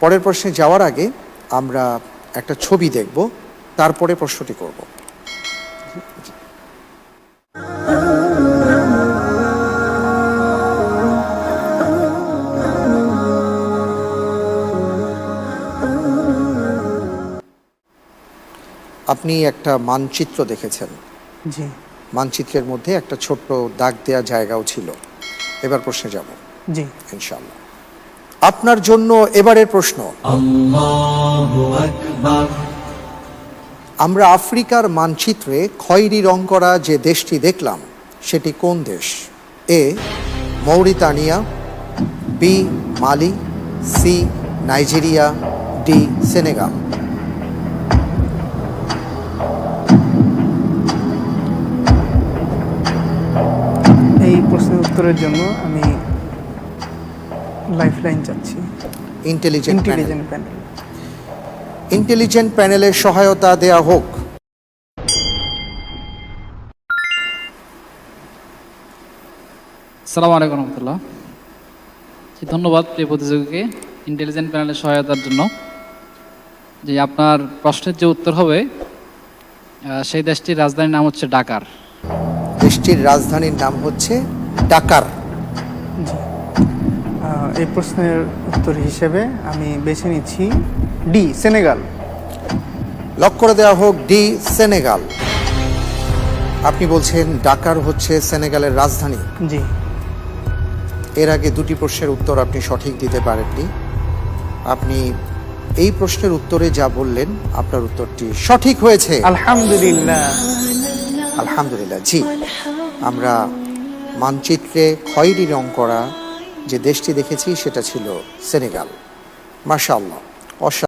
পরের প্রশ্নে যাওয়ার আগে আমরা একটা ছবি দেখব তারপরে প্রশ্নটি করব। আপনি একটা মানচিত্র দেখেছেন। জি। মানচিত্রের মধ্যে একটা ছোট্ট দাগ দেওয়া জায়গাও ছিল। এবার প্রশ্নে যাব। জি। ইনশাআল্লাহ। আপনার জন্য এবারের প্রশ্ন। আমরা আফ্রিকার মানচিত্রে খয়েরি রং করা যে দেশটি দেখলাম সেটি কোন দেশ? A Mauritania B Mali C Nigeria D Senegal. এই প্রশ্নের উত্তরের জন্য আমি লাইফ লাইন চাচ্ছি intelligent panel intelligent panel intelligent প্যানেলের সহায়তা দেয়া হোক। সালাম আলাইকুম রহমতুল্লাহ। ধন্যবাদ প্রিয় প্রতিযোগীকে ইন্টেলিজেন্ট প্যানেলের সহায়তার জন্য। যে আপনার প্রশ্নের যে উত্তর হবে সেই দেশটির রাজধানীর নাম হচ্ছে ডাকার। দেশটির রাজধানীর নাম হচ্ছে ডাকার। এই প্রশ্নের উত্তর হিসেবে আমি বেছে নিচ্ছি ডি সেনেগাল। লক করে দেওয়া হোক ডি সেনেগাল। আপনি বলছেন ডাকার হচ্ছে সেনেগালের রাজধানী। জি। এর আগে দুটি প্রশ্নের উত্তর আপনি সঠিক দিতে পারেননি। আপনি এই প্রশ্নের উত্তরে যা বললেন আপনার উত্তরটি সঠিক হয়েছে। আলহামদুলিল্লাহ। আলহামদুলিল্লাহ জি। আমরা মানচিত্রে খয়েরি রং করা যে দেশটি দেখেছি সেটা ছিল সেনেগাল। মার্শাল্লাহ অসা